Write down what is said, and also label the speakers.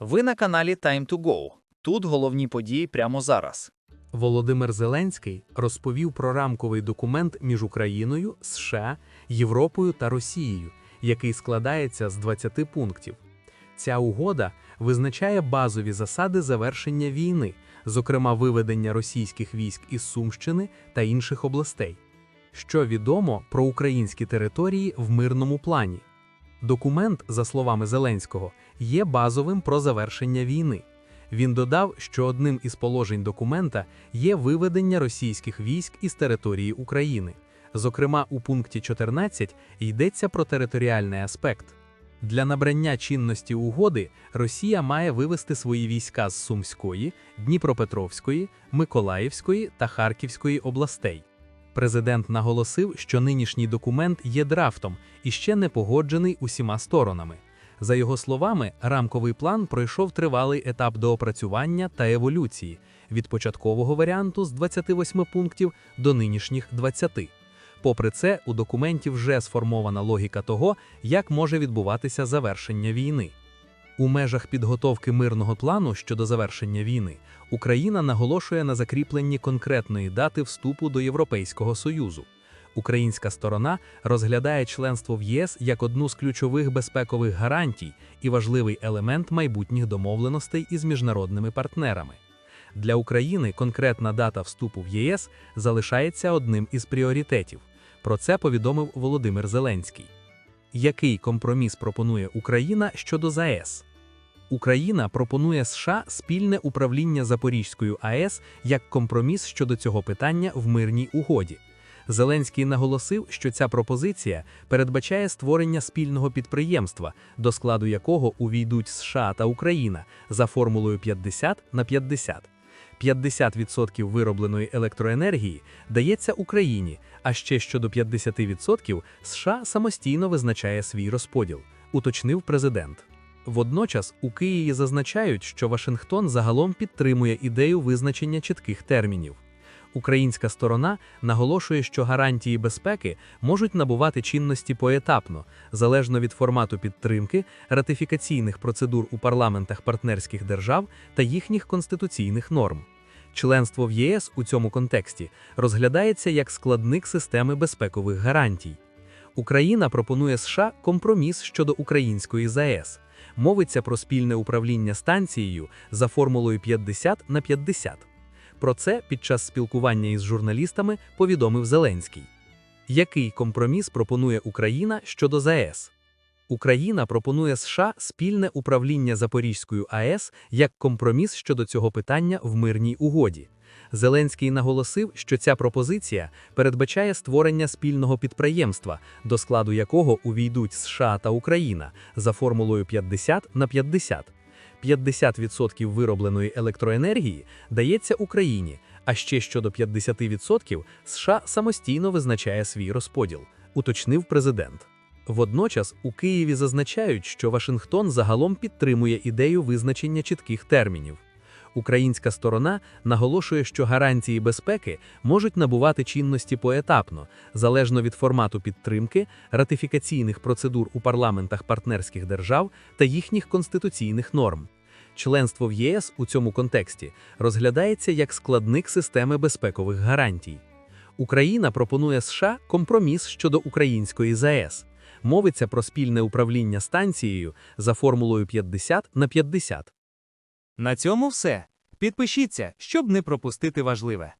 Speaker 1: Ви на каналі Time to Go. Тут головні події прямо зараз.
Speaker 2: Володимир Зеленський розповів про рамковий документ між Україною, США, Європою та Росією, який складається з 20 пунктів. Ця угода визначає базові засади завершення війни, зокрема виведення російських військ із Сумщини та інших областей. Що відомо про українські території в мирному плані. Документ, за словами Зеленського, є базовим про завершення війни. Він додав, що одним із положень документа є виведення російських військ із території України. Зокрема, у пункті 14 йдеться про територіальний аспект. Для набрання чинності угоди Росія має вивести свої війська з Сумської, Дніпропетровської, Миколаївської та Харківської областей. Президент наголосив, що нинішній документ є драфтом і ще не погоджений усіма сторонами. За його словами, рамковий план пройшов тривалий етап доопрацювання та еволюції від початкового варіанту з 28 пунктів до нинішніх 20. Попри це, у документі вже сформована логіка того, як може відбуватися завершення війни. У межах підготовки мирного плану щодо завершення війни Україна наголошує на закріпленні конкретної дати вступу до Європейського Союзу. Українська сторона розглядає членство в ЄС як одну з ключових безпекових гарантій і важливий елемент майбутніх домовленостей із міжнародними партнерами. Для України конкретна дата вступу в ЄС залишається одним із пріоритетів. Про це повідомив Володимир Зеленський. Який компроміс пропонує Україна щодо ЗАЕС? Україна пропонує США спільне управління Запорізькою АЕС як компроміс щодо цього питання в мирній угоді. Зеленський наголосив, що ця пропозиція передбачає створення спільного підприємства, до складу якого увійдуть США та Україна за формулою 50 на 50. 50% виробленої електроенергії дається Україні, а ще щодо 50% США самостійно визначає свій розподіл, уточнив президент. Водночас у Києві зазначають, що Вашингтон загалом підтримує ідею визначення чітких термінів. Українська сторона наголошує, що гарантії безпеки можуть набувати чинності поетапно, залежно від формату підтримки, ратифікаційних процедур у парламентах партнерських держав та їхніх конституційних норм. Членство в ЄС у цьому контексті розглядається як складник системи безпекових гарантій. Україна пропонує США компроміс щодо української ЗАЕС. Мовиться про спільне управління станцією за формулою 50 на 50. Про це під час спілкування із журналістами повідомив Зеленський. Який компроміс пропонує Україна щодо ЗАЕС? Україна пропонує США спільне управління Запорізькою АЕС як компроміс щодо цього питання в мирній угоді. Зеленський наголосив, що ця пропозиція передбачає створення спільного підприємства, до складу якого увійдуть США та Україна за формулою 50 на 50. 50% виробленої електроенергії дається Україні, а ще щодо 50% США самостійно визначає свій розподіл, уточнив президент. Водночас у Києві зазначають, що Вашингтон загалом підтримує ідею визначення чітких термінів. Українська сторона наголошує, що гарантії безпеки можуть набувати чинності поетапно, залежно від формату підтримки, ратифікаційних процедур у парламентах партнерських держав та їхніх конституційних норм. Членство в ЄС у цьому контексті розглядається як складник системи безпекових гарантій. Україна пропонує США компроміс щодо української ЗАЕС. Мовиться про спільне управління станцією за формулою 50 на 50.
Speaker 3: На цьому все. Підпишіться, щоб не пропустити важливе.